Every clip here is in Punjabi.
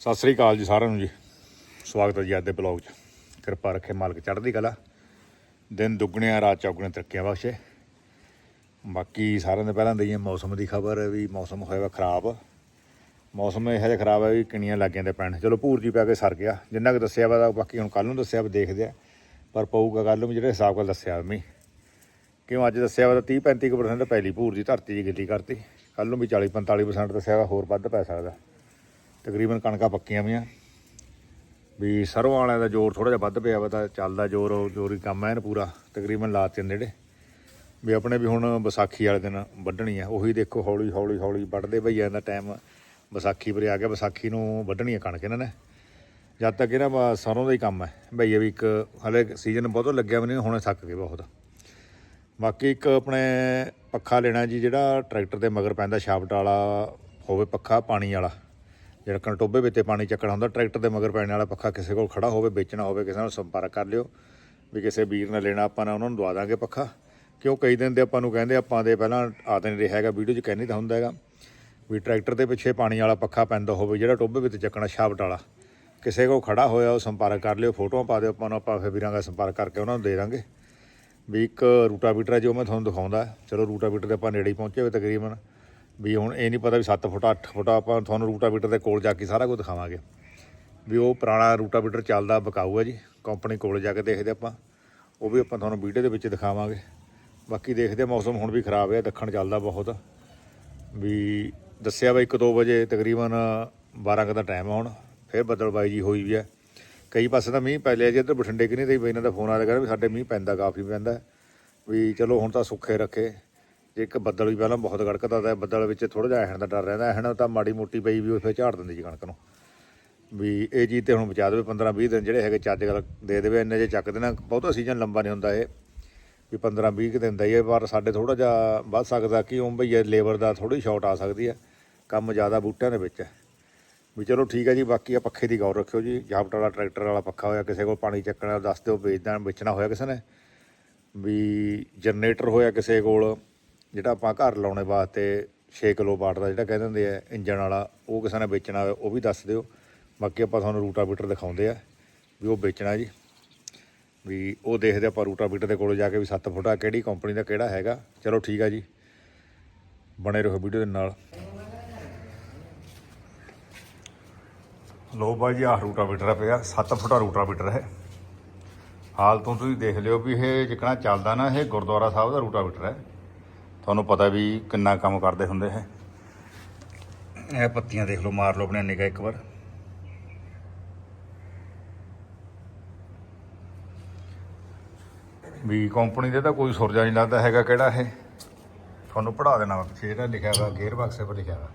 ਸਤਿ ਸ੍ਰੀ ਅਕਾਲ ਜੀ ਸਾਰਿਆਂ ਨੂੰ ਜੀ। ਸਵਾਗਤ ਹੈ ਜੀ ਅੱਜ ਦੇ ਬਲੌਗ 'ਚ। ਕਿਰਪਾ ਰੱਖੇ ਮਾਲਕ ਚੜ੍ਹਦੀ ਕਲਾ। ਦਿਨ ਦੁੱਗਣਿਆ, ਰਾਤ ਚੌਗਣੇ ਤਰੱਕੀਆਂ ਬਖਸ਼ੇ। ਬਾਕੀ ਸਾਰਿਆਂ ਦੇ ਪਹਿਲਾਂ ਦਈਏ ਮੌਸਮ ਦੀ ਖਬਰ ਵੀ ਮੌਸਮ ਹੋਇਆ ਵਾ ਖਰਾਬ। ਮੌਸਮ ਇਹੋ ਜਿਹਾ ਖਰਾਬ ਹੈ ਵੀ ਕਿਣੀਆਂ ਲੱਗ ਜਾਂਦੇ ਪੈਣ। ਚਲੋ ਭੂਰ ਜੀ ਪੈ ਕੇ ਸਰ ਗਿਆ। ਜਿੰਨਾ ਕੁ ਦੱਸਿਆ ਵਾ ਤਾਂ ਬਾਕੀ ਹੁਣ ਕੱਲ ਨੂੰ ਦੱਸਿਆ ਵਾ, ਦੇਖਦੇ ਆ। ਪਰ ਪਊਗਾ ਕੱਲ ਨੂੰ ਵੀ ਜਿਹੜੇ ਹਿਸਾਬ ਨਾਲ ਦੱਸਿਆ ਮੈਂ ਕਿਉਂ ਅੱਜ ਦੱਸਿਆ ਵਾ ਤਾਂ 30 35% ਪਹਿਲੀ ਭੂਰ ਦੀ ਧਰਤੀ ਦੀ ਗਿੱਲੀ ਕਰਤੀ। ਕੱਲ ਨੂੰ ਵੀ 40 45% ਦੱਸਿਆ ਵਾ, ਹੋਰ ਵੱਧ ਪੈ ਸਕਦਾ। ਤਕਰੀਬਨ ਕਣਕਾਂ ਪੱਕੀਆਂ ਵੀਆਂ ਵੀ ਸਰੋਂ ਵਾਲਿਆਂ ਦਾ ਜ਼ੋਰ ਥੋੜਾ ਜਿਹਾ ਵੱਧ ਪਿਆ ਵਾ, ਤਾਂ ਚੱਲਦਾ ਜ਼ੋਰ ਜ਼ੋਰੀ ਕੰਮ ਐਨ ਪੂਰਾ, ਤਕਰੀਬਨ ਲਾਤੇ ਨੇੜੇ। ਵੀ ਆਪਣੇ ਵੀ ਹੁਣ ਵਿਸਾਖੀ ਵਾਲੇ ਦਿਨ ਵੱਢਣੀ ਆ, ਉਹੀ ਦੇਖੋ ਹੌਲੀ ਹੌਲੀ ਹੌਲੀ ਵੱਢਦੇ ਭਈਆਂ ਦਾ ਟਾਈਮ ਵਿਸਾਖੀ ਪਰ ਆ ਗਿਆ, ਵਿਸਾਖੀ ਨੂੰ ਵੱਢਣੀ ਆ ਕਣਕ ਇਹਨਾਂ ਨੇ। ਜਦ ਤੱਕ ਇਹਨਾਂ ਵਾ ਸਰੋਂ ਦਾ ਹੀ ਕੰਮ ਹੈ ਭਈਏ ਵੀ ਇੱਕ ਹਲੇ ਸੀਜ਼ਨ ਬਹੁਤ ਲੱਗਿਆ ਵੀ ਨਹੀਂ, ਹੁਣ ਥੱਕ ਗਏ ਬਹੁਤ। ਬਾਕੀ ਇੱਕ ਆਪਣੇ ਪੱਖਾ ਲੈਣਾ ਜੀ, ਜਿਹੜਾ ਟਰੈਕਟਰ ਦੇ ਮਗਰ ਪੈਂਦਾ ਸ਼ਾਫਟ ਵਾਲਾ ਹੋਵੇ ਪੱਖਾ, ਪਾਣੀ ਵਾਲਾ। ਜਿਹੜਾ ਕੰਟੋਬੇ ਵਿੱਚ ਪਾਣੀ ਚੱਕਣਾ ਹੁੰਦਾ, ਟਰੈਕਟਰ ਦੇ ਮਗਰ ਪੈਣ ਵਾਲਾ ਪੱਖਾ ਕਿਸੇ ਕੋਲ ਖੜਾ ਹੋਵੇ, ਵੇਚਣਾ ਹੋਵੇ, ਕਿਸੇ ਨਾਲ ਸੰਪਰਕ ਕਰ ਲਿਓ ਵੀ ਕਿਸੇ ਵੀਰ ਨੇ ਲੈਣਾ, ਆਪਾਂ ਨਾ ਉਹਨਾਂ ਨੂੰ ਦਵਾ ਦਾਂਗੇ ਪੱਖਾ। ਕਿਉਂ ਕਈ ਦਿਨ ਦੇ ਆਪਾਂ ਨੂੰ ਕਹਿੰਦੇ, ਆਪਾਂ ਦੇ ਪਹਿਲਾਂ ਆਦ ਨਹੀਂ ਰਿਹਾ ਹੈਗਾ, ਵੀਡੀਓ 'ਚ ਕਹਿੰਦੇ ਤਾਂ ਹੁੰਦਾ ਹੈਗਾ ਵੀ ਟਰੈਕਟਰ ਦੇ ਪਿੱਛੇ ਪਾਣੀ ਵਾਲਾ ਪੱਖਾ ਪੈਂਦਾ ਹੋਵੇ, ਜਿਹੜਾ ਟੋਬੇ ਵਿੱਚ ਚੱਕਣਾ ਸ਼ਾਫਟ ਵਾਲਾ। ਕਿਸੇ ਕੋਲ ਖੜਾ ਹੋਇਆ, ਉਹ ਸੰਪਰਕ ਕਰ ਲਿਓ, ਫੋਟੋਆਂ ਪਾ ਦਿਓ, ਆਪਾਂ ਨੂੰ ਆਪਾਂ ਫਿਰ ਵੀਰਾਂ ਦਾ ਸੰਪਰਕ ਕਰਕੇ ਉਹਨਾਂ ਨੂੰ ਦੇ ਦਾਂਗੇ। ਵੀ ਇੱਕ ਰੂਟਾਵੀਟਰ ਜੋ ਮੈਂ ਤੁਹਾਨੂੰ ਦਿਖਾਉਂਦਾ, ਚਲੋ ਰੂਟਾਵੀਟਰ ਦੇ ਆਪਾਂ ਨੇੜੇ ਹੀ ਪਹੁੰਚੇ ਹੋਏ ਤਕਰੀਬਨ। ਵੀ ਹੁਣ ਇਹ ਨਹੀਂ ਪਤਾ ਵੀ 7 ਫੁੱਟ 8 ਫੁੱਟ ਆਪਾਂ ਤੁਹਾਨੂੰ ਰੂਟਾਵੀਟਰ ਦੇ ਕੋਲ ਜਾ ਕੇ ਸਾਰਾ ਕੁਝ ਦਿਖਾਵਾਂਗੇ। ਵੀ ਉਹ ਪੁਰਾਣਾ ਰੂਟਾਵੀਟਰ ਚੱਲਦਾ ਬਕਾਊ ਹੈ ਜੀ, ਕੰਪਨੀ ਕੋਲ ਜਾ ਕੇ ਦੇਖਦੇ ਆਪਾਂ। ਉਹ ਵੀ ਆਪਾਂ ਤੁਹਾਨੂੰ ਵੀਡੀਓ ਦੇ ਵਿੱਚ ਦਿਖਾਵਾਂਗੇ। ਬਾਕੀ ਦੇਖਦੇ ਮੌਸਮ ਹੁਣ ਵੀ ਖਰਾਬ ਹੈ ਦੱਖਣ ਚੱਲਦਾ ਬਹੁਤ। ਵੀ ਦੱਸਿਆ ਵਾ 1-2 ਵਜੇ ਤਕਰੀਬਨ 12 ਕੁ ਦਾ ਟਾਈਮ ਆ ਹੁਣ, ਫਿਰ ਬੱਦਲਬਾਈ ਜੀ ਹੋਈ ਵੀ ਹੈ ਕਈ ਪਾਸੇ ਤਾਂ ਮੀਂਹ ਪੈ ਲਿਆ ਜੀ, ਇੱਧਰ ਬਠਿੰਡੇ ਕਿ ਨਹੀਂ ਤੇ ਇਹਨਾਂ ਦਾ ਫੋਨ ਆ ਰਿਹਾ ਵੀ ਸਾਡੇ ਮੀਂਹ ਪੈਂਦਾ, ਕਾਫੀ ਪੈਂਦਾ। ਵੀ ਚਲੋ ਹੁਣ ਤਾਂ ਸੁੱਖੇ ਰੱਖੇ। ਜੇ ਇੱਕ ਬੱਦਲ ਵੀ ਪਹਿਲਾਂ ਬਹੁਤ ਗੜਕਦਾ ਤਾਂ ਬੱਦਲ ਵਿੱਚ ਥੋੜਾ ਜਿਹਾ ਐਹਣ ਦਾ ਡਰ ਰਹਿੰਦਾ, ਐਹਣ ਤਾਂ ਮਾੜੀ ਮੋਟੀ ਪਈ ਵੀ ਉਹ ਫਿਰ ਝਾੜ ਦਿੰਦੀ ਜੀ ਕਣਕ ਨੂੰ। ਵੀ ਇਹ ਚੀਜ਼ ਤੇ ਹੁਣ ਬਚਾ ਦੇਵੇ 15 20 ਦਿਨ ਜਿਹੜੇ ਹੈਗੇ ਚੱਜ ਗੱਲ ਦੇ ਦੇਵੇ, ਇੰਨੇ ਜੇ ਚੱਕ ਦੇਣਾ, ਬਹੁਤਾ ਸੀਜ਼ਨ ਲੰਬਾ ਨਹੀਂ ਹੁੰਦਾ ਇਹ। ਵੀ 15 20 ਦਿਨ ਦਾ ਹੀ ਹੈ, ਪਰ ਸਾਡੇ ਥੋੜਾ ਜਿਹਾ ਵੱਧ ਸਕਦਾ ਕਿ ਉਹ ਭਈਆ ਲੇਬਰ ਦਾ ਥੋੜੀ ਸ਼ਾਰਟ ਆ ਸਕਦੀ ਹੈ, ਕੰਮ ਜ਼ਿਆਦਾ ਬੂਟਿਆਂ ਦੇ ਵਿੱਚ ਹੈ। ਵੀ ਚਲੋ ਠੀਕ ਹੈ ਜੀ, ਬਾਕੀ ਆ ਪੱਖੇ ਦੀ ਗੌਰ ਰੱਖਿਓ ਜੀ, ਜਾਪਟ ਵਾਲਾ ਟਰੈਕਟਰ ਵਾਲਾ ਪੱਖਾ ਹੋਇਆ, ਕਿਸੇ ਕੋਲ ਪਾਣੀ ਚੱਕਣਾ, ਦੱਸ ਦਿਓ ਵੇਚਦਾ ਵੇਚਣਾ ਹੋਇਆ ਕਿਸੇ ਨੇ। ਵੀ ਜਨਰੇਟਰ ਹੋਇਆ ਕਿਸੇ ਕੋਲ ਜਿਹੜਾ ਆਪਾਂ ਘਰ ਲਾਉਣੇ ਵਾਸਤੇ 6 ਕਿਲੋ ਵਾਟ ਦਾ ਜਿਹੜਾ ਕਹਿੰਦੇ ਹੁੰਦੇ ਆ ਇੰਜਨ ਵਾਲਾ, ਉਹ ਕਿਸੇ ਨੇ ਵੇਚਣਾ ਹੋਇਆ ਉਹ ਵੀ ਦੱਸ ਦਿਓ। ਬਾਕੀ ਆਪਾਂ ਤੁਹਾਨੂੰ ਰੂਟਾਵੀਟਰ ਦਿਖਾਉਂਦੇ ਆ ਵੀ ਉਹ ਵੇਚਣਾ ਜੀ। ਵੀ ਉਹ ਦੇਖਦੇ ਆਪਾਂ ਰੂਟਾਵੀਟਰ ਦੇ ਕੋਲ ਜਾ ਕੇ ਵੀ 7 ਫੁੱਟਾ ਕਿਹੜੀ ਕੰਪਨੀ ਦਾ ਕਿਹੜਾ ਹੈਗਾ। ਚਲੋ ਠੀਕ ਆ ਜੀ। ਬਣੇ ਰਹੋ ਵੀਡੀਓ ਦੇ ਨਾਲ। ਲੋ ਬਾਈ ਜੀ, ਆਹ ਰੂਟਾਵੀਟਰ ਪਿਆ। 7 ਫੁੱਟਾ ਰੂਟਾਵੀਟਰ ਹੈ। ਹਾਲ ਤੋਂ ਤੁਸੀਂ ਦੇਖ ਲਿਓ ਵੀ ਇਹ ਜਿਕਣਾ ਚੱਲਦਾ ਨਾ, ਇਹ ਗੁਰਦੁਆਰਾ ਸਾਹਿਬ ਦਾ ਰੂਟਾਵੀਟਰ ਹੈ। ਤੁਹਾਨੂੰ ਪਤਾ ਵੀ ਕਿੰਨਾ ਕੰਮ ਕਰਦੇ ਹੁੰਦੇ ਹੈ। ਇਹ ਪੱਤੀਆਂ ਦੇਖ ਲਓ ਮਾਰ ਲਓ ਆਪਣੇ ਨਿਗਾਹ ਇੱਕ ਵਾਰ। ਵੀ ਕੰਪਨੀ ਦੇ ਤਾਂ ਕੋਈ ਸੁਰਜਾ ਨਹੀਂ ਲੱਗਦਾ ਹੈਗਾ ਕਿਹੜਾ ਇਹ। ਤੁਹਾਨੂੰ ਪੜਾ ਦੇਣਾ ਵਾ ਪਿੱਛੇ ਜਿਹੜਾ ਲਿਖਿਆ ਹੋਇਆ ਗੇਅਰ ਬਾਕਸ 'ਤੇ ਲਿਖਿਆ ਹੋਇਆ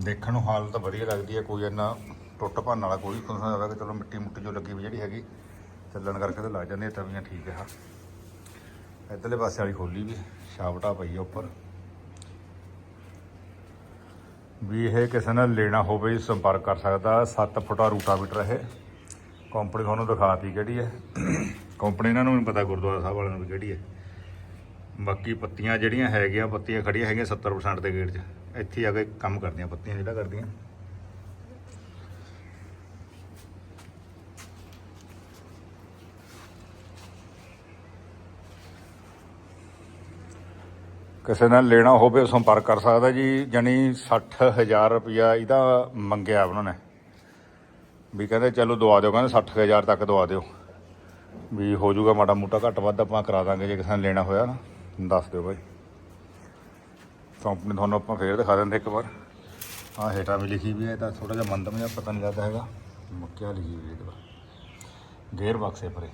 ਦੇਖਣ ਨੂੰ ਹਾਲਤ ਵਧੀਆ ਲੱਗਦੀ ਹੈ ਕੋਈ ਇੰਨਾ ਟੁੱਟ ਭੰਨ ਵਾਲਾ ਕੋਈ ਨਹੀਂ। ਹੋਵੇ ਕਿ ਚਲੋ ਮਿੱਟੀ ਮੁੱਟੀ ਜੋ ਲੱਗੀ ਵੀ ਜਿਹੜੀ ਹੈਗੀ ਚੱਲਣ ਕਰਕੇ ਤੇ ਲੱਗ ਜਾਂਦੀ ਹੈ ਤਵੀਆਂ ਠੀਕ ਹੈ। ਇੱਧਰਲੇ ਪਾਸੇ ਵਾਲੀ ਖੋਲੀ ਵੀ ਛਾਵਟਾ ਪਈ ਹੈ ਉੱਪਰ। ਵੀ ਇਹ ਕਿਸੇ ਨੇ ਲੈਣਾ ਹੋਵੇ, ਸੰਪਰਕ ਕਰ ਸਕਦਾ 7 ਫੁੱਟਾ ਰੂਟਾਵੀਟਰ ਇਹ। ਕੰਪਨੀ ਤੁਹਾਨੂੰ ਦਿਖਾਤੀ ਕਿਹੜੀ ਹੈ। ਕੰਪਨੀ ਇਹਨਾਂ ਨੂੰ ਵੀ ਪਤਾ, ਗੁਰਦੁਆਰਾ ਸਾਹਿਬ ਵਾਲਿਆਂ ਨੂੰ ਵੀ ਕਿਹੜੀ ਹੈ। ਬਾਕੀ ਪੱਤੀਆਂ ਜਿਹੜੀਆਂ ਹੈਗੀਆਂ, ਪੱਤੀਆਂ ਖੜੀਆਂ ਹੈਗੀਆਂ 70% ਦੇ ਗੇਟ 'ਚ। ਇੱਥੇ ਆ ਕੇ ਕੰਮ ਕਰਦੀਆਂ, ਪੱਤੀਆਂ ਜਿਹੜਾ ਕਰਦੀਆਂ। ਕਿਸੇ ਨਾਲ ਲੈਣਾ ਹੋਵੇ ਉਹ ਸੰਪਰਕ ਕਰ ਸਕਦਾ ਜੀ। ਜਾਨੀ 60000 ਰੁਪਇਆ ਇਹਦਾ ਮੰਗਿਆ ਉਹਨਾਂ ਨੇ। ਵੀ ਕਹਿੰਦੇ, ਚਲੋ ਦਵਾ ਦਿਓ। ਕਹਿੰਦੇ 60000 ਤੱਕ ਦਵਾ ਦਿਓ। ਵੀ ਹੋ ਜਾਊਗਾ ਮਾੜਾ ਮੋਟਾ, ਘੱਟ ਵੱਧ ਆਪਾਂ ਕਰਾ ਦਾਂਗੇ ਜੇ ਕਿਸੇ ਨੇ ਲੈਣਾ ਹੋਇਆ ਨਾ। ਦੱਸ ਦਿਓ ਬਾਈ। ਕੰਪਨੀ ਤੁਹਾਨੂੰ ਆਪਾਂ ਫੇਰ ਦਿਖਾ ਦਿੰਦੇ ਇੱਕ ਵਾਰ। ਆਹ ਹੇਠਾਂ ਵੀ ਲਿਖੀ ਵੀ ਹੈ ਤਾਂ ਥੋੜਾ ਜਿਹਾ ਮੰਦਮ ਜਿਹਾ ਪਤਾ ਨਹੀਂ ਲੱਗਦਾ ਹੈਗਾ। ਮੁੱਕਿਆ ਲਿਖੀ ਵੀ ਹੈ ਇਹਦੇ ਬਾਰੇ ਗੇਅਰ ਬਕਸੇ ਪਰੇ।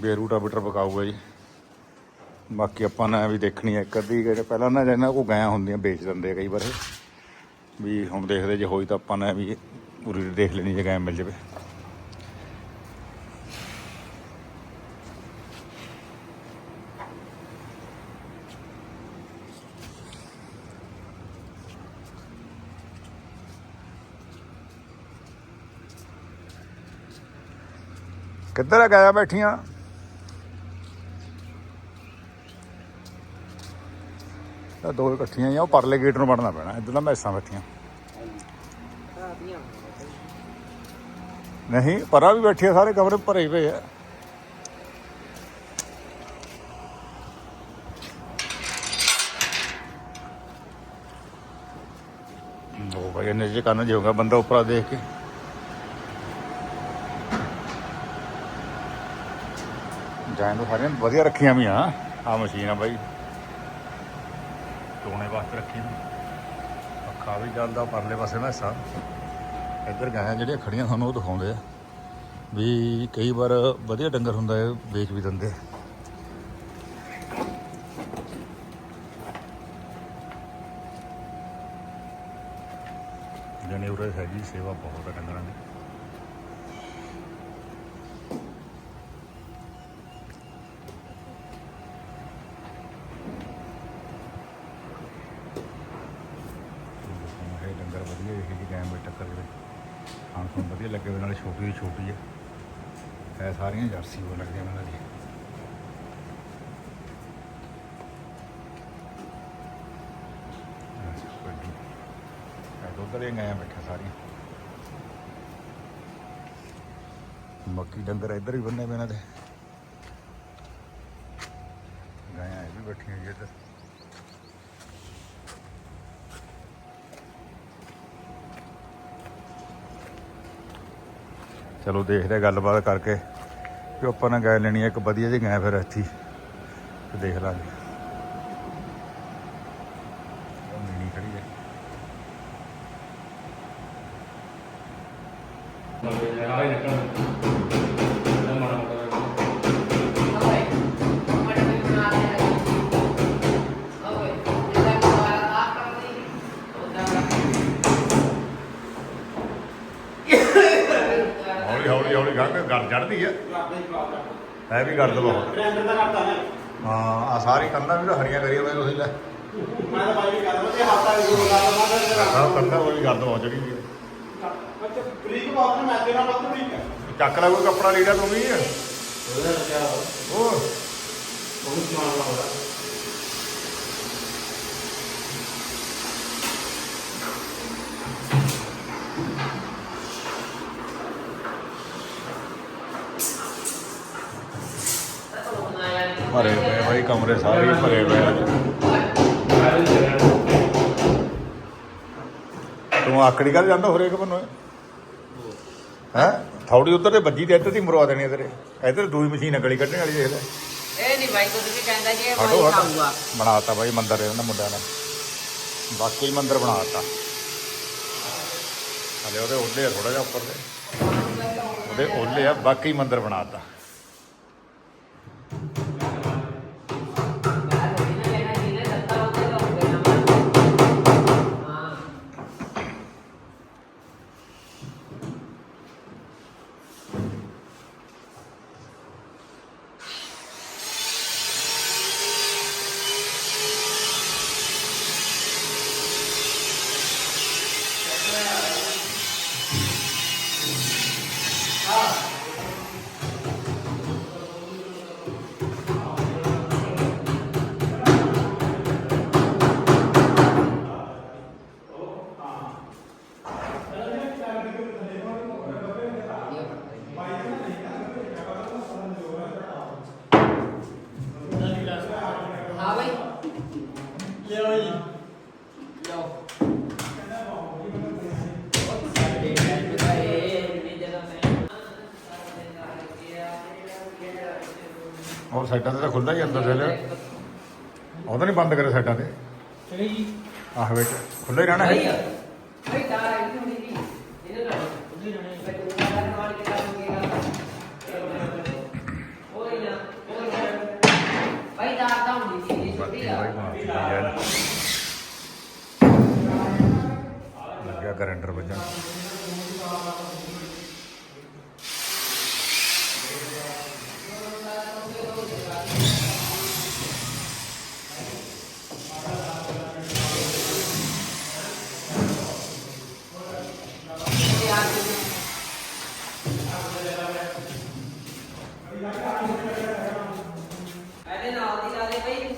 ਬੇਰੂਟਾ ਬੀਟਰ ਪਕਾਊਗਾ ਜੀ। ਬਾਕੀ ਆਪਾਂ ਨੇ ਵੀ ਦੇਖਣੀ ਹੈ ਇੱਕ ਅੱਧੀ ਜਿਹੜੇ ਪਹਿਲਾਂ ਨਾ ਇਹਨਾਂ ਕੋ ਗਿਆ ਹੁੰਦੀਆਂ ਵੇਚ ਦਿੰਦੇ ਕਈ ਵਾਰ। ਵੀ ਹੁਣ ਦੇਖਦੇ ਜੇ ਹੋਈ ਤਾਂ ਆਪਾਂ ਨੇ ਵੀ ਪੂਰੀ ਦੇਖ ਲੈਣੀ ਜੇ ਗਾਇ ਮਿਲ ਜਾਵੇ। ਕਿੱਧਰ ਆ ਗਿਆ ਬੈਠੀਆਂ? ਤਾਂ ਦੋ ਇਕੱਠੀਆਂ ਹੀ ਆ, ਉਹ ਪਰਲੇ ਗੇਟ ਨੂੰ ਵੜਨਾ ਪੈਣਾ, ਇੱਧਰ ਤਾਂ ਮੈਸਾਂ ਬੈਠੀਆਂ। ਨਹੀਂ, ਪਰਾਂ ਵੀ ਬੈਠੇ ਸਾਰੇ ਕਮਰੇ ਭਰੇ ਹੀ ਪਏ ਆ। ਉਹ ਭਾਈ ਇਹਨੇ ਜੇ ਕੰਨ ਜਿਉਂਗਾ ਬੰਦਾ ਉੱਪਰ ਦੇਖ ਕੇ। ਜਾਂ ਤਾਂ ਸਾਰੀਆਂ ਵਧੀਆ ਰੱਖੀਆਂ ਵੀ ਆ ਆ ਮਸ਼ੀਨ ਆ ਬਾਈ। ਟੋਣੇ ਵਾਸਤੇ ਰੱਖੀ ਵੀ ਪੱਖਾ ਵੀ ਚੱਲਦਾ ਪਰਲੇ ਪਾਸੇ ਮੈਂ ਹਿੱਸਾ ਇੱਧਰ ਗਾਹਾਂ ਜਿਹੜੀਆਂ ਖੜੀਆਂ ਤੁਹਾਨੂੰ ਉਹ ਦਿਖਾਉਂਦੇ ਆ। ਵੀ ਕਈ ਵਾਰ ਵਧੀਆ ਡੰਗਰ ਹੁੰਦਾ ਹੈ, ਵੇਚ ਵੀ ਦਿੰਦੇ ਆ। ਉਰੇ ਹੈਗੀ, ਸੇਵਾ ਬਹੁਤ ਹੈ ਡੰਗਰਾਂ ਦੀ। ਗੈਮ ਵਿੱਚ ਟੱਕਰ ਦੇ ਖਾਣ ਤੋਂ ਵਧੀਆ ਲੱਗੇ ਨਾਲੇ ਛੋਟੀ ਦੀ ਛੋਟੀ ਹੈ ਇਹ ਸਾਰੀਆਂ ਜਰਸੀ ਹੋ ਲੱਗਦੀਆਂ ਇਹਨਾਂ ਦੀ ਵੱਡੀ ਇਹ ਦੁੱਧ ਵਾਲੀਆਂ ਗਾਇਆਂ ਬੈਠਾ ਸਾਰੀਆਂ। ਮੱਕੀ ਡੰਗਰ ਇੱਧਰ ਹੀ ਬੰਨੇ ਪਏ ਇਹਨਾਂ ਦੇ ਗਾਇਆਂ ਇਹ ਵੀ ਬੈਠੀਆਂ ਜੀ ਇੱਧਰ। ਚਲੋ ਦੇਖਦੇ ਹਾਂ ਗੱਲਬਾਤ ਕਰਕੇ ਕਿ ਆਪਾਂ ਨੇ ਗਾਇ ਲੈਣੀ ਹੈ ਇੱਕ ਵਧੀਆ ਜਿਹੀ ਗਾਇ ਫਿਰ ਇੱਥੇ ਤੇ ਦੇਖ ਲਾਂਗੇ। ਖੜੀ ਹੈ ਹੌਲੀ ਗੜ ਚੜਦੀ ਹੈ ਹੈ ਵੀ ਗਰਦ ਬਹੁਤ ਹਾਂ, ਆ ਸਾਰੀ ਕੰਧਾਂ ਵੀ ਤਾਂ ਹਰੀਆਂ ਕਰੀਆਂ ਹੋਈਆਂ ਤੁਸੀਂ ਲੈ ਆਹ ਕੰਧਾਂ ਉਹ ਵੀ ਗਰਦ ਬਹੁਤ ਚੜੀ ਹੋਈ ਹੈ ਚੱਕ ਲੈ ਕੋਈ ਕੱਪੜਾ ਲੀੜਾ ਤੂੰ ਵੀ। ਉਹ ਭਰੇ ਪਏ ਭਾਈ ਕਮਰੇ ਸਾਰੇ ਭਰੇ ਪਏ ਅੱਜ ਤੂੰ ਆਕੜੀ ਕਰ ਜਾਂਦਾ ਹੋਰੇ ਕਿ ਬੰਨੋ ਹੈ? ਥੌੜੀ ਉੱਧਰ ਤੇ ਵੱਜੀ ਤੇ ਇੱਧਰ ਦੀ ਮਰਵਾ ਦੇਣੀ ਤੇਰੇ। ਇੱਧਰ ਦੂਈ ਮਸ਼ੀਨ ਅਗਲੀ ਕੱਢਣ ਵਾਲੀ ਦੇਖ ਲੈ। ਇਹ ਨਹੀਂ ਬਾਈ ਕੁਝ ਵੀ ਕਹਿੰਦਾ ਜੀ ਇਹ ਹਟ ਖਾਊਗਾ। ਬਣਾਤਾ ਬਾਈ ਮੰਦਰ ਇਹਨਾਂ ਮੁੰਡਿਆਂ ਨੇ। ਵਾਕਈ ਮੰਦਰ ਬਣਾਤਾ। ਹਲੇ ਉਹਦੇ ਆ ਥੋੜਾ ਜਿਹਾ ਉੱਪਰ ਦੇ ਉਹਦੇ ਓਲੇ ਆ ਬਾਕੀ ਮੰਦਰ ਬਣਾਤਾ। ਸਾਈਡਾਂ ਤੇ ਤਾਂ ਖੁੱਲ੍ਹਾ ਹੀ ਅੰਦਰ ਦੇ ਉਹ ਤਾਂ ਨਹੀਂ ਬੰਦ ਕਰੇ ਸਾਈਡਾਂ ਤੇ। ਚਲੇ ਜੀ। ਆਹ ਵਿੱਚ ਖੁੱਲ੍ਹਾ ਹੀ ਰਹਿਣਾ ਹੈ। ਭਾਈ ਤਾਰ ਆਈ ਥੋੜੀ ਜੀ। ਇਹਦੇ ਨਾਲ ਉਹਦੇ ਨਾਲ ਨਹੀਂ ਬੱਚੇ ਦਾ ਨਾਲ ਕੇ ਕਰੂੰਗਾ ਓਏ ਨਾ। ਓਏ ਭਾਈ ਤਾਰ ਤਾਂ ਹੁੰਦੀ ਸੀ ਇਹ ਬਾਕੀ ਛੋਟੀ ਆ। ਬਾਈ ਬਣਾਤੀ ਡਿਜ਼ਾਈਨ ਲੱਗਿਆ ਗਰੰਡਰ ਵੱਜਣ ਇਹਦੇ ਨਾਲ ਦੀ ਗੱਲ ਹੈ ਭਾਈ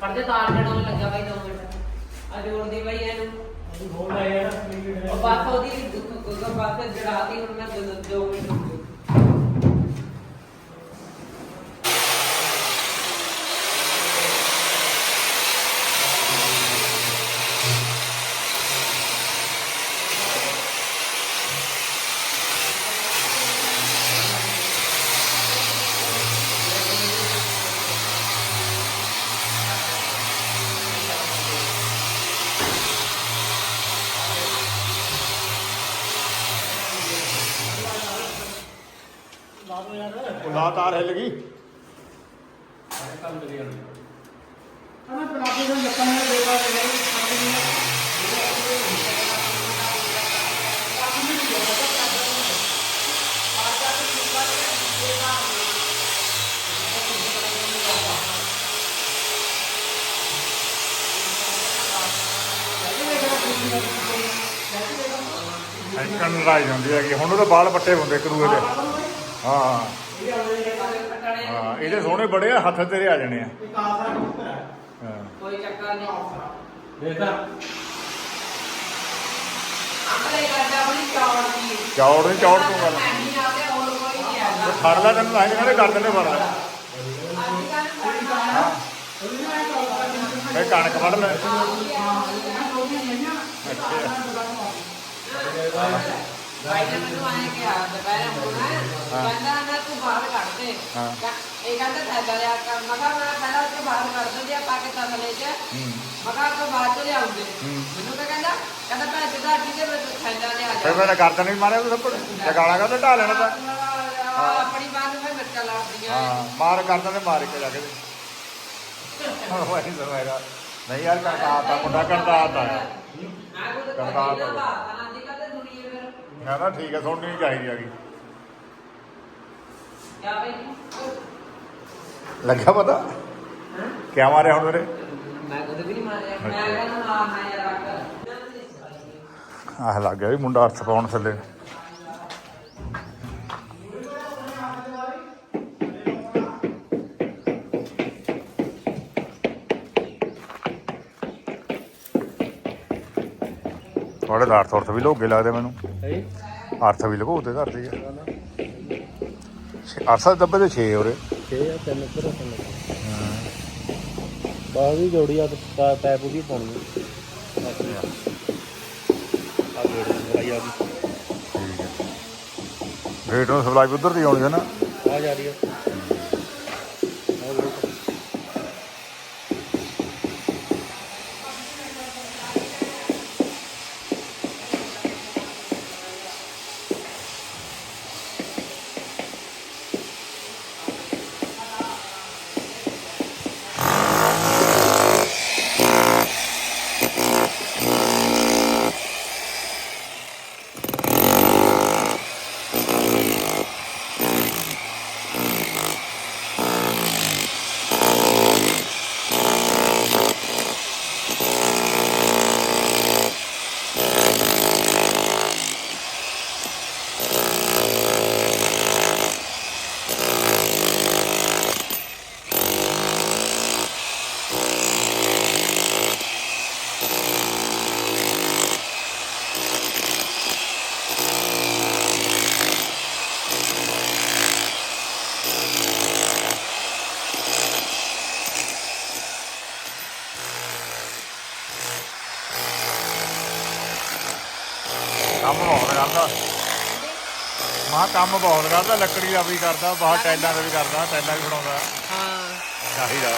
ਖੜ ਜਾ ਤਾਰ ਜੜਾਉਣ ਲੱਗਾ ਬਾਈ 2 ਮਿੰਟ ਆ ਜੋੜਦੀ ਬਾਈ ਇਹਨੂੰ ਹੋਰ ਲਾਇਆ ਨਾ ਸਪਰਿੰਗ ਉਹ ਬਾਤ ਉਹਦੀ ਕੋਈ ਬਾਤ ਜੜਾਤੀ ਹੁਣ ਮੈਂ 2 ਮਿੰਟ ਰੁਕ ਜਾਓ। ਲਾ ਦੋ ਯਾਰ ਉਹ ਲਾ ਤਾਰ ਹਿੱਲ ਗਈ ਕੰਮ ਕਰੀ ਜਾਂਦੇ ਆ ਮੈਂ ਪਲਾਸਟਿਕ ਦਾ ਲੱਕੜ ਨਾਲ ਦੇ ਬਾਅਦ ਐਕਣ ਲੜਾਈ ਜਾਂਦੀ ਹੈਗੀ। ਹੁਣ ਉਹਦੇ ਬਾਲ ਪੱਟੇ ਹੁੰਦੇ ਇੱਕ ਦੇ। ਹਾਂ। ਹਾਂ, ਇਹਦੇ ਸੋਹਣੇ ਬੜੇ ਆ, ਹੱਥ ਤੇਰੇ ਆ ਜਾਣੇ ਆ। ਹਾਂ ਕੋਈ ਚੱਕਰ ਨਹੀਂ ਦੇਖਦਾ ਆਪਣੇ ਕਰਦਾ ਆਪਣੀ ਚੌੜ ਦੀ ਚੌੜ ਨਹੀਂ, ਚੌੜ ਤੂੰ ਗੱਲ ਨਹੀਂ ਆ ਗਿਆ ਹੋਰ ਕੋਈ ਨਹੀਂ ਆਗਾ ਫੜ ਲੈ ਤੈਨੂੰ ਆਏ ਕਹਿੰਦੇ ਕਰ ਦਿੰਦੇ ਫੜ ਲੈ। ਕਣਕ ਫੜ ਲੈ। ਭਾਈ ਨੇ ਮੈਨੂੰ ਆਏ ਕਿਹਾ ਦੁਪਹਿਰੇ ਹੋਣਾ ਕਹਿੰਦਾ ਨਾ ਤੂੰ ਬਾਹਰ ਕੱਢ ਦੇ ਹਾਂ। ਕ- ਇਹ ਕਹਿੰਦਾ ਥੈਲਾ ਲਿਆ ਕਰ ਮੈਂ ਕਿਹਾ ਮੈਂ ਪਹਿਲਾਂ ਉੱਥੇ ਬਾਹਰ ਕੱਢ ਦਿੰਦੀ ਆ ਪਾ ਕੇ ਤਸਲੇ ਚ ਮੈਂ ਕਿਹਾ ਤੋਂ ਬਾਅਦ ਚ ਲਿਆਉਂਦੇ ਮੈਨੂੰ ਤਾਂ। ਕਹਿੰਦਾ ਕਹਿੰਦਾ ਭੈਣ ਜੀ ਦਾ ਦੇ ਮੈਂ ਥੈਲਾ ਲਿਆ ਫਿਰ ਜਾ ਮੈਂ ਕਰਦਾ ਨਹੀਂ ਮਾਰਿਆ ਤੂੰ ਥੱਪੜ ਤੇ ਗਾਲਾਂ ਢਾ ਲੈਣਾ ਤਾਂ ਆਪਣੀ ਬਾਤ ਨੂੰ ਮੈਂ ਮਿਰਚਾਂ ਲਾਉਂਦੀਆਂ ਹਾਂ ਮਾਰ ਕਰਦਾ ਤੇ ਮਾਰ ਕੇ ਜਾ ਕੇ ਹਾਂ ਵਾਹੀ ਸਮਝਦਾ ਨਹੀਂ ਯਾਰ ਕਰਦਾ ਆਤਾ ਮੁੰਡਾ ਕਰਦਾ ਆਤਾ ਹੈ ਮੈਂ ਨਾ ਠੀਕ ਹੈ ਸੁਣਨੀ ਨਹੀਂ ਚਾਹੀਦੀ ਹੈਗੀ। ਕਿਆ ਬਈ ਲੱਗਿਆ ਪਤਾ? ਕਿਆ ਮਾਰਿਆ ਹੁਣ ਤੇਰੇ ਮੈਂ ਕਦੇ ਵੀ ਨਹੀਂ ਮਾਰਿਆ। ਮੈਂ ਕਹਿੰਦਾ ਮਾਰਨਾ ਯਾਰ ਰੱਖ। ਆਹ ਲੱਗ ਗਿਆ ਵੀ ਮੁੰਡਾ ਅਰਥ ਪਾਉਣ ਥੱਲੇ। ਥੋੜੇ ਦਾ ਅਰਥ ਅਰਥ ਵੀ ਲੋਗੇ ਲੱਗਦੇ ਮੈਨੂੰ। ਹੈ? ਅਰਥ ਵੀ ਲਗੋਤੇ ਕਰਦੇ ਆ ਅਰਥ ਦੇ ਦੱਬੇ ਤੇ 6 ਉਰੇ। 6 ਜਾਂ 3 ਉੱਪਰ ਰੱਖਣ ਬਾਹਰ ਵੀ ਜੋੜੀ ਆ ਤੇ ਪੈਪ ਵੀ ਪਾਉਣੀ ਆ। ਆ ਲਗਾਈ ਆ ਗਈ। ਹੈ ਰੇਟ ਨੂੰ ਸਪਲਾਈ ਉਧਰ ਦੀ ਆਉਣੀ ਹੈ ਨਾ। ਆ ਜਾ ਰਹੀ ਆ ਆ ਲੋ ਕੰਮ ਬਹੁਤ ਕਰਦਾ ਮਾਂ ਕੰਮ ਬਹੁਤ ਕਰਦਾ ਲੱਕੜੀ ਦਾ ਵੀ ਕਰਦਾ ਬਾਹਰ ਟਾਈਲਾਂ ਦਾ ਵੀ ਕਰਦਾ ਟਾਈਲਾਂ ਵੀ ਬਣਾਉਂਦਾ। ਹਾਂ। ਚਾਹੀਦਾ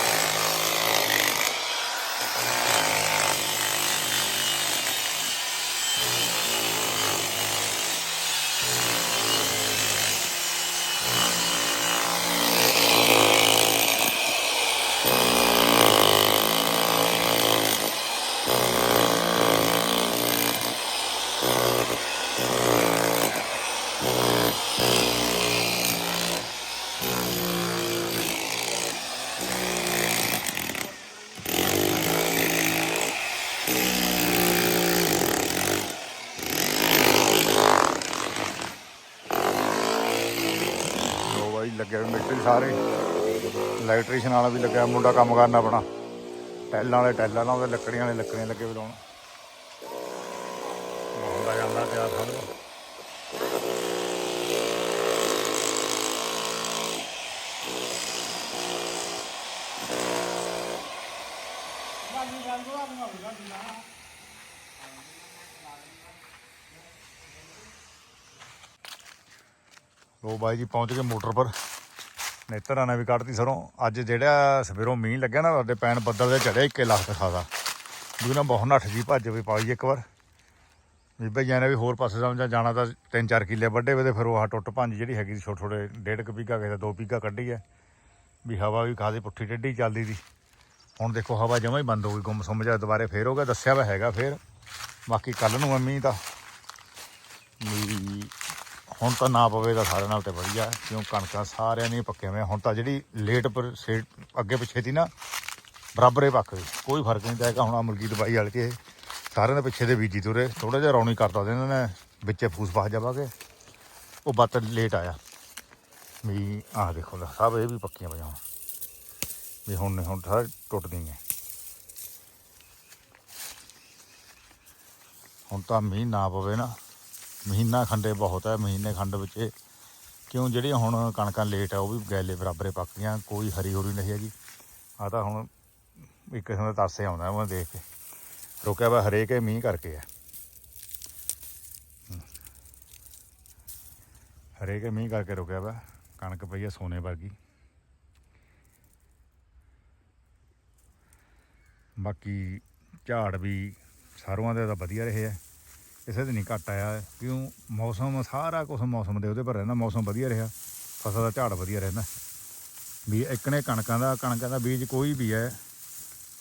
ਲੋ ਹੋਏ ਮਿਸਤਰੀ ਸਾਰੇ। ਇਲੈਕਟ੍ਰੀਸ਼ੀਅਨ ਵਾਲਾ ਵੀ ਲੱਗਿਆ, ਮੁੰਡਾ ਕੰਮ ਕਰਨ ਆਪਣਾ। ਟੈਲਾਂ ਵਾਲੇ, ਟੈਲਾਂ ਲਾਉਂਦੇ ਲੱਕੜੀਆਂ ਵਾਲੇ, ਲੱਕੜੀਆਂ ਲੱਗੇ ਵੀ ਲਾਉਣ। ਹੁੰਦਾ ਜਾਂਦਾ ਤਿਆਰ ਸਮਝ ਬਾਕੀ ਲੋ ਬਾਈ ਜੀ, ਪਹੁੰਚ ਗਏ ਮੋਟਰ ਪਰ। ਨੇਤਰਾਂ ਨੇ ਵੀ ਕੱਢਤੀ ਸਰੋਂ। ਅੱਜ ਜਿਹੜਾ ਸਵੇਰੋਂ ਮੀਂਹ ਲੱਗਿਆ ਨਾ, ਸਾਡੇ ਪੈਣ ਬੱਦਲ ਦੇ ਚੜਿਆ ਇੱਕੇ ਲੱਖ ਖਾਦਾ ਵੀ ਨਾ ਬਹੁਤ ਨੱਠ ਜੀ ਭੱਜ ਵੀ ਪਾਈ ਇੱਕ ਵਾਰ। ਵੀ ਜੀ ਨੇ ਵੀ ਹੋਰ ਪਾਸੇ ਸਮਝਾ ਜਾਣਾ ਤਾਂ 3-4 ਕਿੱਲੇ ਵੱਡੇ ਵੇ ਤੇ ਫਿਰ ਉਹ ਆਹ ਟੁੱਟ ਭੰਜ ਜਿਹੜੀ ਹੈਗੀ ਸੀ, ਛੋਟੇ ਛੋਟੇ ਡੇਢ ਕੁ ਪੀਗਾ ਕਿਸੇ ਦੋ ਪੀਗਾ ਕੱਢੀ ਹੈ ਵੀ ਹਵਾ ਵੀ ਖਾਦੀ, ਪੁੱਠੀ ਟੇਢੀ ਚੱਲਦੀ ਸੀ। ਹੁਣ ਦੇਖੋ ਹਵਾ ਜਮਾ ਹੀ ਬੰਦ ਹੋ ਗਈ, ਗੁੰਮ ਸੁੰਮ ਜਾ ਦੁਬਾਰੇ ਫੇਰ ਹੋ ਗਿਆ, ਦੱਸਿਆ ਵਾ ਹੈਗਾ ਫੇਰ। ਬਾਕੀ ਕੱਲ ਨੂੰ ਮੀਂਹ ਤਾਂ। ਵੀ ਹੁਣ ਤਾਂ ਨਾ ਪਵੇਗਾ ਸਾਰਿਆਂ ਨਾਲ ਤੇ ਵਧੀਆ ਕਿਉਂ ਕਣਕਾਂ ਸਾਰਿਆਂ ਨੇ ਪੱਕੇ ਹੋਏ ਹੁਣ ਤਾਂ ਜਿਹੜੀ ਲੇਟ ਪਰ ਸੇ ਅੱਗੇ ਪਿੱਛੇ ਦੀ ਨਾ ਬਰਾਬਰੇ ਪੱਕ ਗਈ। ਕੋਈ ਫ਼ਰਕ ਨਹੀਂ ਤਾਂ ਹੁਣ ਆਹ ਮੁਰਗੀ ਦਵਾਈ ਵਾਲੇ ਤੇ ਸਾਰਿਆਂ ਦੇ ਪਿੱਛੇ ਦੇ ਬੀਜੀ ਤੁਰੇ ਥੋੜਾ ਜਿਹਾ ਰੌਣੀ ਕਰਦਾ ਉਹਦੇ ਇਹਨਾਂ ਨੇ ਵਿੱਚੇ ਫੂਸ ਫਾਸ ਜਾਵਾ ਕੇ। ਉਹ ਬੱਤ ਲੇਟ ਆਇਆ। ਵੀ ਆਹ ਦੇਖੋ ਲੈ, ਸਭ ਇਹ ਵੀ ਪੱਕੀਆਂ ਪਈਆਂ ਹੁਣ। ਵੀ ਹੁਣ ਨਹੀਂ ਹੁਣ ਸਾਰੇ ਟੁੱਟਦੀਆਂ ਹੁਣ ਤਾਂ ਮੀਂਹ ਨਾ ਪਵੇ ਨਾ। ਮਹੀਨਾ ਖੰਡੇ ਬਹੁਤ ਹੈ, ਮਹੀਨੇ ਖੰਡ ਵਿੱਚ ਕਿਉਂ ਜਿਹੜੀਆਂ ਹੁਣ ਕਣਕਾਂ ਲੇਟ ਆ, ਉਹ ਵੀ ਗੈਲੇ ਬਰਾਬਰੇ ਪੱਕ ਗਈਆਂ ਕੋਈ ਹਰੀ ਹੋਰੀ ਨਹੀਂ ਹੈਗੀ। ਆ ਤਾਂ ਹੁਣ ਇੱਕ ਕਿਸਮ ਦਾ ਤਰਸੇ ਆਉਂਦਾ ਮੈਂ ਦੇਖ ਕੇ। ਰੁਕਿਆ ਵਾ ਹਰੇਕ ਇਹ ਮੀਂਹ ਕਰਕੇ ਆ। ਹਰੇਕ ਮੀਂਹ ਕਰਕੇ ਰੁਕਿਆ ਵਾ, ਕਣਕ ਪਈ ਆ ਸੋਨੇ ਵਰਗੀ। ਬਾਕੀ ਝਾੜ ਵੀ ਸਾਰੋਂ ਦੇ ਤਾਂ ਵਧੀਆ ਰਹੇ ਆ। ਕਿਸੇ ਦੇ ਨਹੀਂ ਘਟ ਆਇਆ ਕਿਉਂ ਮੌਸਮ ਸਾਰਾ ਕੁਝ ਮੌਸਮ ਦੇ ਉਹਦੇ ਪਰ ਰਹਿੰਦਾ, ਮੌਸਮ ਵਧੀਆ ਰਿਹਾ, ਫਸਲ ਦਾ ਝਾੜ ਵਧੀਆ ਰਹਿੰਦਾ। ਵੀ ਇੱਕ ਨੇ ਕਣਕਾਂ ਦਾ ਕਣਕਾਂ ਦਾ ਬੀਜ ਕੋਈ ਵੀ ਹੈ,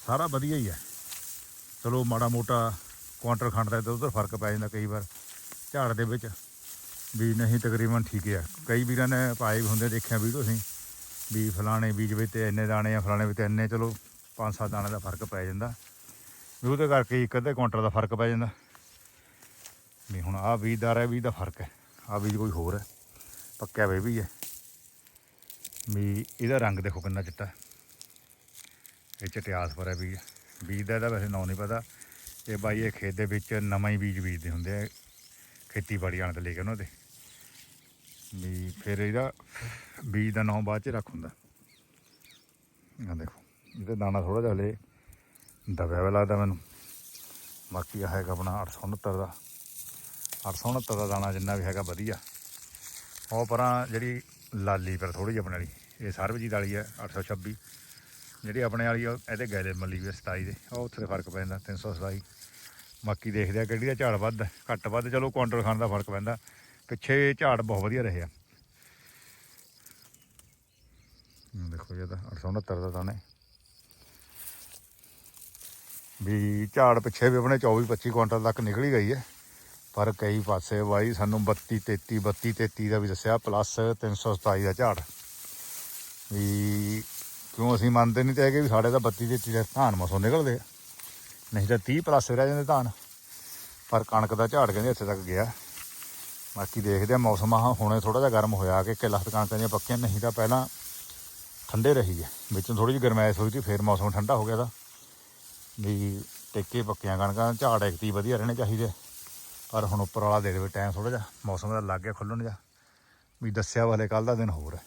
ਸਾਰਾ ਵਧੀਆ ਹੀ ਹੈ। ਚਲੋ ਮਾੜਾ ਮੋਟਾ ਕੁਆਂਟਲ ਖੰਡ ਦਾ ਇੱਧਰ ਉੱਧਰ ਫ਼ਰਕ ਪੈ ਜਾਂਦਾ ਕਈ ਵਾਰ ਝਾੜ ਦੇ ਵਿੱਚ। ਵੀ ਨਹੀਂ ਤਕਰੀਬਨ ਠੀਕ ਹੈ ਕਈ ਵੀਰਾਂ ਨੇ ਪਾਏ ਵੀ ਹੁੰਦੇ, ਦੇਖਿਆ ਵੀਡੀਓ ਅਸੀਂ, ਵੀ ਫਲਾਣੇ ਬੀਜ ਵਿੱਚ ਤੇ ਇੰਨੇ ਦਾਣੇ ਆ, ਫਲਾਣੇ ਵਿੱਚ ਤੇ ਇੰਨੇ, ਚਲੋ ਪੰਜ ਸੱਤ ਦਾਣੇ ਦਾ ਫ਼ਰਕ ਪੈ ਜਾਂਦਾ। ਵੀ ਉਹਦੇ ਕਰਕੇ ਇੱਕ ਅੱਧੇ ਕੁਆਂਟਲ ਦਾ ਫ਼ਰਕ ਪੈ ਜਾਂਦਾ। ਵੀ ਹੁਣ ਆਹ ਬੀਜਦਾਰ ਹੈ ਵੀ ਦਾ ਫ਼ਰਕ ਹੈ। ਆਹ ਬੀਜ ਕੋਈ ਹੋਰ ਹੈ, ਪੱਕਿਆ ਵੇ ਵੀ ਹੈ। ਵੀ ਇਹਦਾ ਰੰਗ ਦੇਖੋ ਕਿੰਨਾ ਚਿੱਟਾ ਇਹ ਚਟਿਆਸ ਪਰ ਹੈ ਬੀਜ ਬੀਜ ਦਾ ਇਹਦਾ ਵੈਸੇ ਨਾਂ ਨਹੀਂ ਪਤਾ। ਇਹ ਬਾਈ ਇਹ ਖੇਤ ਦੇ ਵਿੱਚ ਨਵਾਂ ਹੀ ਬੀਜ ਬੀਜਦੇ ਹੁੰਦੇ ਆ। ਖੇਤੀਬਾੜੀ ਆਣ ਦੇ ਲੈ ਕੇ ਉਹਨਾਂ ਦੇ। ਵੀ ਫਿਰ ਇਹਦਾ ਬੀਜ ਦਾ ਨਾਂ ਬਾਅਦ ਚ ਰੱਖ ਹੁੰਦਾ। ਆ ਦੇਖੋ, ਇਹਦਾ ਦਾਣਾ ਥੋੜਾ ਜਿਹਾ ਹਲੇ ਦਬਿਆ ਹੋਇਆ ਲੱਗਦਾ ਮੈਨੂੰ। ਬਾਕੀ ਆ ਹੈਗਾ ਆਪਣਾ 869 ਦਾ। 869 ਦਾ ਦਾਣਾ ਜਿੰਨਾ ਵੀ ਹੈਗਾ ਵਧੀਆ। ਉਹ ਪਰਾਂ ਜਿਹੜੀ ਲਾਲੀ ਪਰ ਥੋੜੀ ਜਿਹੀ ਆਪਣੇ ਵਾਲੀ ਇਹ ਸਰਬਜੀਤ ਵਾਲੀ ਹੈ 826 ਜਿਹੜੀ ਆਪਣੇ ਵਾਲੀ ਆ, ਇਹਦੇ ਗੈਲੇ ਮੱਲੀ ਵੀ ਆ 27 ਦੇ ਉਹ ਉੱਥੇ ਫ਼ਰਕ ਪੈਂਦਾ 327 ਬਾਕੀ ਦੇਖਦੇ ਆ ਕਿਹੜੀ ਦਾ ਝਾੜ ਵੱਧ ਘੱਟ ਵੱਧ ਚਲੋ ਕੁਆਂਟਲ ਖਾਣ ਦਾ ਫ਼ਰਕ ਪੈਂਦਾ। ਪਿੱਛੇ ਝਾੜ ਬਹੁਤ ਵਧੀਆ ਰਹੇ ਆ। ਦੇਖੋ ਜੀ ਇਹਦਾ 869 ਦਾ ਦਾਣਾ ਵੀ ਝਾੜ ਪਿੱਛੇ ਵੀ ਆਪਣੇ 24 25 ਕੁਇੰਟਲ ਤੱਕ ਨਿਕਲੀ ਗਈ ਹੈ। ਪਰ ਕਈ ਪਾਸੇ ਬਾਈ ਸਾਨੂੰ 32 33 32 33 ਦਾ ਵੀ ਦੱਸਿਆ ਪਲੱਸ 327 ਦਾ ਝਾੜ। ਵੀ ਕਿਉਂ ਅਸੀਂ ਮੰਨਦੇ ਨਹੀਂ ਤੇ ਹੈਗੇ ਵੀ ਸਾਡੇ ਤਾਂ 32 33 ਦੇ ਧਾਨ ਮਸੋਂ ਨਿਕਲਦੇ ਆ। ਨਹੀਂ ਤਾਂ 30 ਪਲੱਸ ਰਹਿ ਜਾਂਦੇ ਧਾਨ। ਪਰ ਕਣਕ ਦਾ ਝਾੜ ਕਹਿੰਦੇ ਇੱਥੇ ਤੱਕ ਗਿਆ। ਬਾਕੀ ਦੇਖਦੇ ਆ ਮੌਸਮ ਆ ਹੁਣੇ ਥੋੜਾ ਜਿਹਾ ਗਰਮ ਹੋਇਆ ਕਿ ਕਿ ਕਣਕਾਂ ਦੀਆਂ ਪੱਕੀਆਂ, ਨਹੀਂ ਤਾਂ ਪਹਿਲਾਂ ਠੰਡੇ ਰਹੀ ਹੈ ਵਿੱਚੋਂ ਥੋੜੀ ਜਿਹੀ ਗਰਮੈਸ਼ ਹੋਈ ਸੀ, ਫੇਰ ਮੌਸਮ ਠੰਡਾ ਹੋ ਗਿਆ ਤਾਂ। ਵੀ ਟੇਕੇ ਪੱਕੀਆਂ ਕਣਕਾਂ ਝਾੜ ਐਕਤੀ ਵਧੀਆ ਰਹਿਣੇ ਚਾਹੀਦੇ ਪਰ ਹੁਣ ਉੱਪਰ ਵਾਲਾ ਦੇ ਦੇਵੇ ਟਾਈਮ ਥੋੜਾ ਜਿਹਾ, ਮੌਸਮ ਦਾ ਲੱਗ ਗਿਆ ਖੁੱਲਣ ਜਾ ਵੀ ਦੱਸਿਆ ਵਾਲੇ ਕੱਲ ਦਾ ਦਿਨ ਹੋਰ ਹੈ।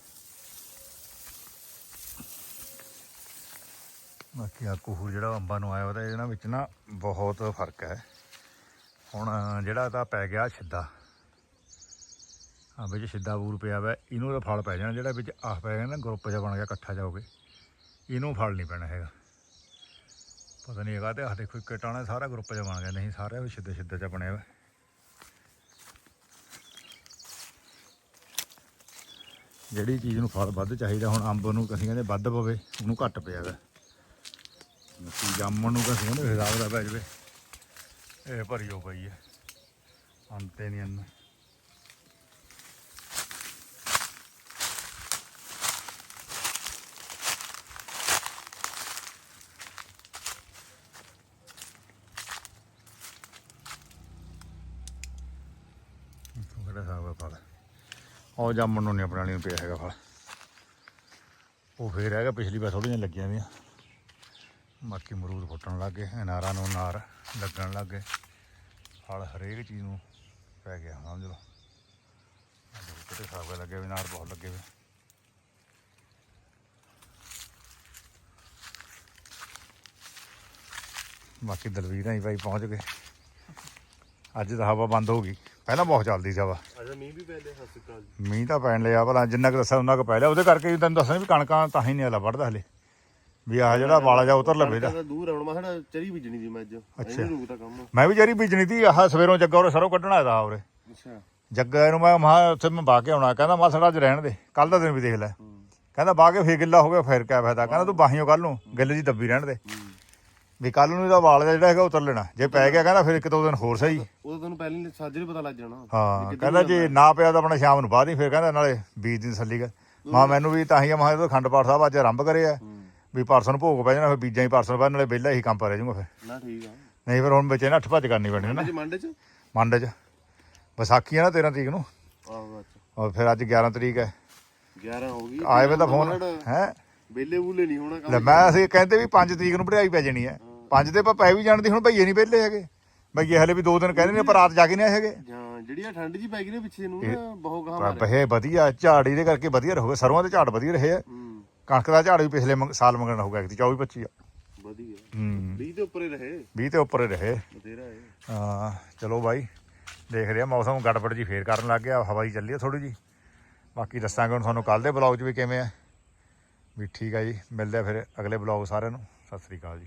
ਬਾਕੀ ਆ ਕੋਹੂ ਜਿਹੜਾ ਅੰਬਾਂ ਨੂੰ ਆਇਆ ਉਹਦਾ ਇਹਨਾਂ ਵਿੱਚ ਨਾ ਬਹੁਤ ਫ਼ਰਕ ਹੈ। ਹੁਣ ਜਿਹੜਾ ਤਾਂ ਪੈ ਗਿਆ ਛਿੱਦਾ ਆ ਵਿੱਚ ਛਿੱਦਾ ਬੂਰ ਪਿਆ ਵਾ, ਇਹਨੂੰ ਤਾਂ ਫਲ ਪੈ ਜਾਣਾ, ਜਿਹੜਾ ਵਿੱਚ ਆਹ ਪੈ ਗਿਆ ਨਾ ਗਰੁੱਪ ਜਿਹਾ ਬਣ ਗਿਆ ਇਕੱਠਾ ਜਾਓਗੇ ਇਹਨੂੰ ਫਲ ਨਹੀਂ ਪੈਣਾ ਹੈਗਾ। ਪਤਾ ਨਹੀਂ ਹੈਗਾ ਤੇ ਆਹ ਦੇਖੋ ਇੱਕ ਟਾਣਾ ਸਾਰਾ ਗਰੁੱਪ ਜਿਹਾ ਬਣ ਗਿਆ, ਨਹੀਂ, ਸਾਰਾ ਵੀ ਸਿੱਧੇ ਸਿੱਧੇ 'ਚ ਬਣਿਆ ਵਾ। ਜਿਹੜੀ ਚੀਜ਼ ਨੂੰ ਫਲ ਵੱਧ ਚਾਹੀਦਾ, ਹੁਣ ਅੰਬ ਨੂੰ ਅਸੀਂ ਕਹਿੰਦੇ ਵੱਧ ਪਵੇ, ਉਹਨੂੰ ਘੱਟ ਪਿਆ ਵਾ ਬਾਕੀ ਜਾਮਣ ਨੂੰ ਅਸੀਂ ਕਹਿੰਦੇ ਹਿਸਾਬ ਦਾ ਪੈ ਜਵੇ। ਇਹ ਭਰੀਓ ਪਈ ਹੈ। ਅੰਤੇ ਨਹੀਂ ਅੰਨ ਇੱਥੋਂ ਕਿਹੜਾ ਹਿਸਾਬ ਹੈ ਫਲ ਉਹ ਜਾਮਣ ਨੂੰ ਨਹੀਂ ਆਪਣੇ ਵਾਲੀ ਨੂੰ ਪਿਆ ਹੈਗਾ ਫਲ। ਉਹ ਫੇਰ ਹੈਗਾ, ਪਿਛਲੀ ਵਾਰ ਥੋੜ੍ਹੀਆਂ ਲੱਗੀਆਂ ਵੀਆਂ। ਬਾਕੀ ਮਰੂਦ ਫੁੱਟਣ ਲੱਗ ਗਏ, ਅਨਾਰਾਂ ਨੂੰ ਅਨਾਰ ਲੱਗਣ ਲੱਗ ਗਏ। ਫਲ ਹਰੇਕ ਚੀਜ਼ ਨੂੰ ਪੈ ਗਿਆ, ਸਮਝ ਲਓ। ਆਹ ਕਿਤੇ ਸਾਵੇ ਲੱਗੇ ਵੀ ਅਨਾਰ ਬਹੁਤ ਲੱਗੇ ਵੇ ਬਾਕੀ ਦਲਵੀਰਾਂ ਹੀ ਭਾਈ ਪਹੁੰਚ ਗਏ। ਅੱਜ ਤਾਂ ਹਵਾ ਬੰਦ ਹੋ ਗਈ। ਪਹਿਲਾਂ ਬਹੁਤ ਚੱਲਦੀ ਸੀ ਹਵਾ। ਅਜਾ ਮੀਂਹ ਵੀ ਪੈਂਦੇ ਜੀ। ਮੀਂਹ ਤਾਂ ਪੈਣ ਲਿਆ ਭਲਾ ਜਿੰਨਾ ਕੁ ਦੱਸਿਆ ਉਹਨਾਂ ਕੁ ਪੈ ਲਿਆ। ਉਹਦੇ ਕਰਕੇ ਵੀ ਤੈਨੂੰ ਦੱਸਣਾ ਵੀ ਕਣਕਾਂ ਤਾਂ ਹੀ ਨਹੀਂ ਹਲਾ ਵੜਦਾ ਹਲੇ। ਵੀ ਆਹ ਜਿਹੜਾ ਵਾਲਾ ਜਾ ਉਤਰ ਲਵੇ ਦਾ ਦਾ ਦੂਰ ਆਉਣ ਮੈਂ ਸਾਡਾ ਚਰੀ ਬੀਜਣੀ ਦੀ ਮੈਂ ਅੱਜ। ਅੱਛਾ। ਇਹਨੂੰ ਰੁਕਦਾ ਕੰਮ ਮੈਂ ਵੀ ਜਰੀ ਬੀਜਣੀ ਤੀ ਆਹ ਸਵੇਰੋਂ ਜੱਗਾ ਉਹਰੇ ਸਰੋਂ ਕੱਢਣਾ ਇਹਦਾ ਉਹਰੇ ਅੱਛਾ। ਜੱਗਾ ਇਹਨੂੰ ਮੈਂ ਮਹਾ ਉੱਥੇ ਮੈਂ ਬਾ ਕੇ ਆਉਣਾ ਕਹਿੰਦਾ ਮਾ ਸਾਡਾ ਅੱਜ ਰਹਿਣ ਦੇ ਕੱਲ ਦਾ ਦਿਨ ਵੀ ਦੇਖ ਲੈ। ਕਹਿੰਦਾ ਬਾ ਕੇ ਫੇਰ ਗਿੱਲਾ ਹੋ ਗਿਆ ਫੇਰ ਕਿਆ ਫਾਇਦਾ। ਕਹਿੰਦਾ ਤੂੰ ਬਾਹੀਓ ਕੱਲ ਨੂੰ ਗਿੱਲੇ ਦੀ ਦੱਬੀ ਰਹਿਣ ਦੇ। ਵੀ ਕੱਲ ਨੂੰ ਇਹਦਾ ਵਾਲ ਜਿਹਾ ਜਿਹੜਾ ਹੈਗਾ ਉਤਰ ਲੈਣਾ। ਜੇ ਪੈ ਗਿਆ ਕਹਿੰਦਾ ਫਿਰ ਇੱਕ ਦੋ ਦਿਨ ਹੋਰ ਸਹੀ। ਉਹ ਤੁਹਾਨੂੰ ਪਹਿਲਾਂ ਹੀ ਸਾਜਰੇ ਪਤਾ ਲੱਗ ਜਾਣਾ। ਹਾਂ ਕਹਿੰਦਾ ਜੇ ਨਾ ਪਿਆ ਤਾਂ ਆਪਣਾ ਸ਼ਾਮ ਨੂੰ ਬਾਅਦ ਹੀ ਫਿਰ ਕਹਿੰਦਾ ਨਾਲੇ ਬੀਜ ਦੀ ਕਰ। ਮਾਂ ਮੈਨੂੰ ਵੀ ਤਾਂ ਹੀ ਮਾ ਜਦੋਂ ਖੰਡ ਪਾਠ ਸਾਹਿਬ ਅੱਜ ਆਰੰਭ ਕਰਿਆ ਵੀ ਪਰਸੋਂ ਨੂੰ ਭੋਗ ਪੈ ਜਾਣਾ ਫਿਰ ਬੀਜਾਂ ਹੀ ਪਰਸੋਂ ਬਾਅਦ ਨਾਲੇ ਵਿਹਲਾ ਹੀ ਕੰਮ ਪਰੇ ਜਾਊਗਾ ਫਿਰ। ਨਾ ਠੀਕ ਆ। ਨਹੀਂ ਫਿਰ ਹੁਣ ਬੱਚੇ ਨੇ ਅੱਠ ਭੱਜ ਕਰਨੀ ਪੈਣੀ ਨਾ। ਮੰਡੇ ਚ? ਮੰਡ 'ਚ। ਵਿਸਾਖੀ ਆ ਨਾ 13 ਤਰੀਕ ਨੂੰ। ਆਹੋ ਔਰ ਫਿਰ ਅੱਜ 11 ਤਰੀਕ ਹੈ। 11 ਹੋ ਗਈ। ਆਏ ਵੇ ਤਾਂ ਫੋਨ ਹੈ? ਵੇਲੇ ਵੂਲੇ ਨਹੀਂ ਹੋਣਾ ਮੈਂ ਅਸੀਂ ਕਹਿੰਦੇ ਵੀ 5 ਤਰੀਕ ਨੂੰ ਵਢਾਈ ਪੈ ਜਾਣੀ ਹੈ। 5 ਤੇ ਆਪਾਂ ਪੈ ਵੀ ਜਾਣਦੀ ਹੁਣ ਭਈਏ ਨਹੀਂ ਵਿਹਲੇ ਹੈਗੇ। ਭਈਏ ਹਲੇ ਵੀ ਦੋ ਦਿਨ ਕਹਿੰਦੇ ਨੇ ਪਰ ਰਾਤ ਜਾ ਕੇ ਨਹੀਂ ਆਏ ਹੈਗੇ। ਹਾਂ ਜਿਹੜੀ ਆ ਠੰਡ ਜੀ ਪੈ ਗਈ ਨੇ ਪਿੱਛੇ ਨੂੰ ਨਾ ਬਹੁਤ ਗਾਹ ਮਾਰਿਆ। ਬਹੇ ਵਧੀਆ ਝਾੜੀ ਦੇ ਕਰਕੇ ਵਧੀਆ ਰਹੋਗੇ ਸਰੋਂ ਦੇ ਝਾੜ ਵਧੀਆ ਰਹੇ ਆ। ਕਣਕ ਦਾ ਝਾੜ ਵੀ ਪਿਛਲੇ ਸਾਲ ਮੰਗਣਾ ਹੋਊਗਾ ਇੱਕ 24 25 ਆ। ਵਧੀਆ। ਹੂੰ। 20 ਦੇ ਉੱਪਰ ਹੀ ਰਹੇ। 20 ਤੇ ਉੱਪਰ ਹੀ ਰਹੇ। ਬਥੇਰਾ ਹੈ। ਹਾਂ ਚਲੋ ਬਾਈ ਦੇਖ ਰਿਹਾ ਮੌਸਮ ਗੜਬੜ ਜੀ ਫੇਰ ਕਰਨ ਲੱਗ ਗਿਆ ਹਵਾ ਹੀ ਚੱਲੀ ਆ ਥੋੜੀ ਜੀ ਬਾਕੀ ਦੱਸਾਂਗੇ ਹੁਣ ਤੁਹਾਨੂੰ ਕੱਲ ਦੇ ਬਲੌਗ 'ਚ ਵੀ ਕਿਵੇਂ ਆ। ਵੀ ਠੀਕ ਆ ਜੀ ਮਿਲਦੇ ਆ ਫਿਰ ਅਗਲੇ ਬਲੌਗ ਸਾਰਿਆਂ ਨੂੰ। ਸਤਿ ਸ੍ਰੀ ਅਕਾਲ ਜੀ।